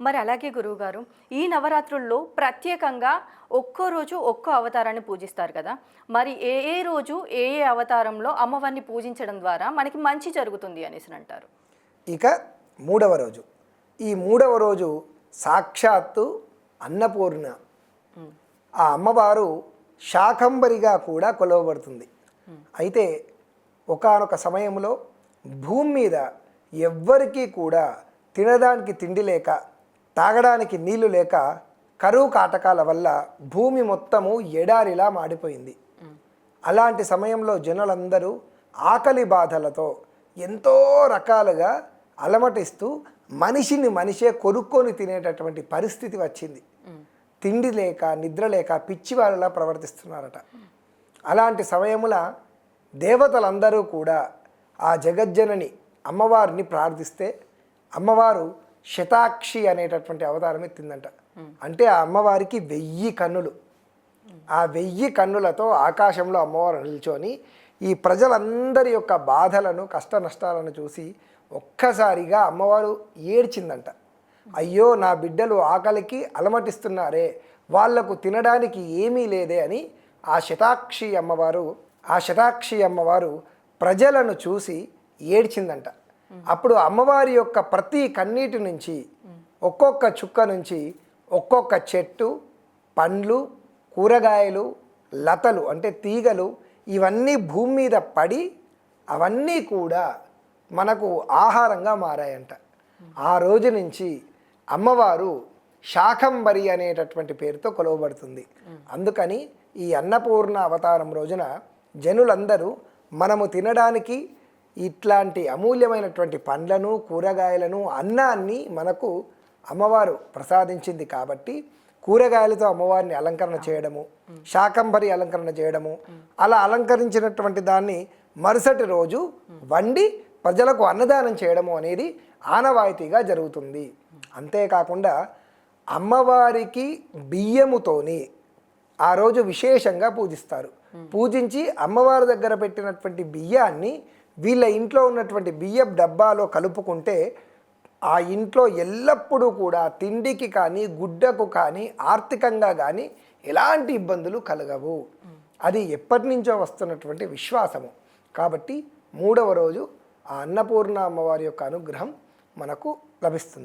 మరి అలాగే గురువుగారు ఈ నవరాత్రుల్లో ప్రత్యేకంగా ఒక్కో రోజు ఒక్కో అవతారాన్ని పూజిస్తారు కదా. మరి ఏ ఏ రోజు ఏ ఏ అవతారంలో అమ్మవారిని పూజించడం ద్వారా మనకి మంచి జరుగుతుంది అనేసి అంటారు. ఇక మూడవ రోజు. ఈ మూడవ రోజు సాక్షాత్తు అన్నపూర్ణ. ఆ అమ్మవారు శాకంబరిగా కూడా కొలవబడుతుంది. అయితే ఒకానొక సమయంలో భూమి మీద ఎవ్వరికీ కూడా తినడానికి తిండి లేక తాగడానికి నీళ్ళు లేక కరువు కాటకాల వల్ల భూమి మొత్తము ఎడారిలా మాడిపోయింది. అలాంటి సమయంలో జనులందరూ ఆకలి బాధలతో ఎంతో రకాలుగా అలమటిస్తూ మనిషిని మనిషే కొనుక్కొని తినేటటువంటి పరిస్థితి వచ్చింది. తిండి లేక నిద్ర లేక పిచ్చివారిలా ప్రవర్తిస్తున్నారట. అలాంటి సమయముల దేవతలందరూ కూడా ఆ జగజ్జనని అమ్మవారిని ప్రార్థిస్తే అమ్మవారు శతాక్షి అనేటటువంటి అవతారం ఎత్తిందంట. అంటే ఆ అమ్మవారికి వెయ్యి కన్నులు. ఆ వెయ్యి కన్నులతో ఆకాశంలో అమ్మవారు నిల్చొని ఈ ప్రజలందరి యొక్క బాధలను కష్ట నష్టాలను చూసి ఒక్కసారిగా అమ్మవారు ఏడ్చిందంట. అయ్యో నా బిడ్డలు ఆకలికి అలమటిస్తున్నారే వాళ్ళకు తినడానికి ఏమీ లేదే అని ఆ శతాక్షి అమ్మవారు ఆ శతాక్షి అమ్మవారు ప్రజలను చూసి ఏడ్చిందంట. అప్పుడు అమ్మవారి యొక్క ప్రతి కన్నీటి నుంచి ఒక్కొక్క చుక్క నుంచి ఒక్కొక్క చెట్టు పండ్లు కూరగాయలు లతలు అంటే తీగలు ఇవన్నీ భూమి మీద పడి అవన్నీ కూడా మనకు ఆహారంగా మారాయంట. ఆ రోజు నుంచి అమ్మవారు శాకంబరి అనేటటువంటి పేరుతో కొలవబడుతుంది. అందుకని ఈ అన్నపూర్ణ అవతారం రోజున జనులందరూ మనము తినడానికి ఇట్లాంటి అమూల్యమైనటువంటి పండ్లను కూరగాయలను అన్నాన్ని మనకు అమ్మవారు ప్రసాదించింది కాబట్టి కూరగాయలతో అమ్మవారిని అలంకరణ చేయడము శాకంబరి అలంకరణ చేయడము అలా అలంకరించినటువంటి దాన్ని మరుసటి రోజు వండి ప్రజలకు అన్నదానం చేయడము అనేది ఆనవాయితీగా జరుగుతుంది. అంతేకాకుండా అమ్మవారికి బియ్యముతోని ఆ రోజు విశేషంగా పూజిస్తారు. పూజించి అమ్మవారి దగ్గర పెట్టినటువంటి బియ్యాన్ని వీళ్ళ ఇంట్లో ఉన్నటువంటి బియ్యం డబ్బాలో కలుపుకుంటే ఆ ఇంట్లో ఎల్లప్పుడూ కూడా తిండికి కానీ గుడ్డకు కానీ ఆర్థికంగా కానీ ఎలాంటి ఇబ్బందులు కలగవు. అది ఎప్పటి నుంచో వస్తున్నటువంటి విశ్వాసము. కాబట్టి మూడవ రోజు ఆ అన్నపూర్ణ అమ్మవారి యొక్క అనుగ్రహం మనకు లభిస్తుంది.